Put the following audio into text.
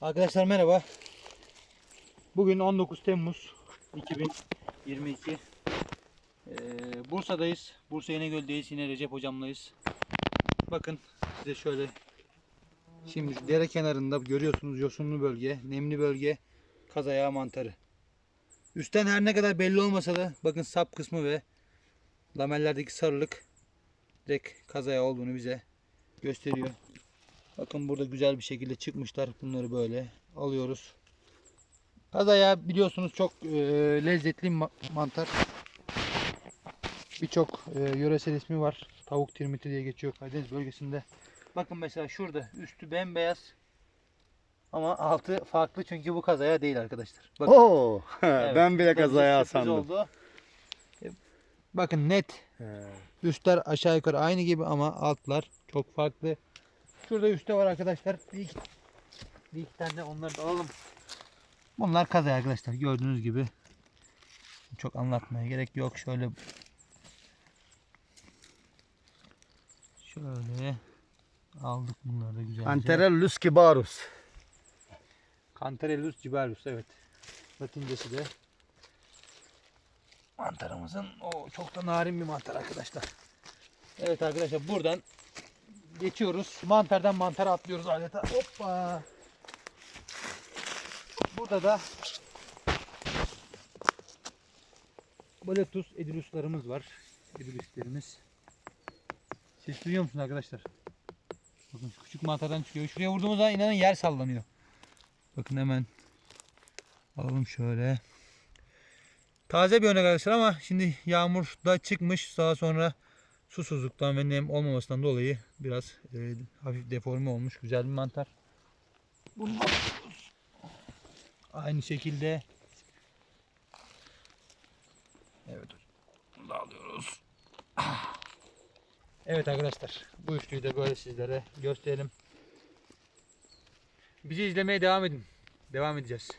Arkadaşlar merhaba. Bugün 19 Temmuz 2022. Ee, Bursa'dayız. Bursa İnegöl'deyiz. Yine Recep hocamlayız. Bakın size şöyle şimdi dere kenarında görüyorsunuz yosunlu bölge, nemli bölge, kaz mantarı. Üstten her ne kadar belli olmasa da bakın sap kısmı ve lamellerdeki sarılık direkt kaz olduğunu bize gösteriyor. Bakın burada güzel bir şekilde çıkmışlar. Bunları böyle alıyoruz. Kazaya biliyorsunuz çok e, lezzetli ma- mantar. Birçok e, yöresel ismi var. Tavuk tirmiti diye geçiyor Karadeniz bölgesinde. Bakın mesela şurada üstü bembeyaz ama altı farklı çünkü bu kazaya değil arkadaşlar. Bakın, Oo, evet, ben bile kazaya sandım. oldu. E, Bakın net He. Üstler aşağı yukarı aynı gibi ama altlar çok farklı. Şurada üstte var arkadaşlar. Bir iki, bir iki tane onları da alalım. Bunlar kazay arkadaşlar. Gördüğünüz gibi. Çok anlatmaya gerek yok. Şöyle şöyle aldık bunları da güzelce. Anterellus kibarus. Cantarellus gibarus evet. Latincesi de. Mantarımızın o çok da narin bir mantar arkadaşlar. Evet arkadaşlar buradan geçiyoruz. Mantardan mantara atlıyoruz adeta. Hoppa. Burada da Boletus ediluslarımız var. Ediluslerimiz. Ses duyuyor musunuz arkadaşlar? Bakın şu küçük mantardan çıkıyor. Şuraya vurduğumuz zaman inanın yer sallanıyor. Bakın hemen alalım şöyle. Taze bir örnek arkadaşlar ama şimdi yağmur da çıkmış. Daha sonra susuzluktan ve nem olmamasından dolayı biraz e, hafif deforme olmuş. Güzel bir mantar. Aynı şekilde Evet. Bunu alıyoruz. Evet arkadaşlar. Bu üçlüyü de böyle sizlere gösterelim. Bizi izlemeye devam edin. Devam edeceğiz.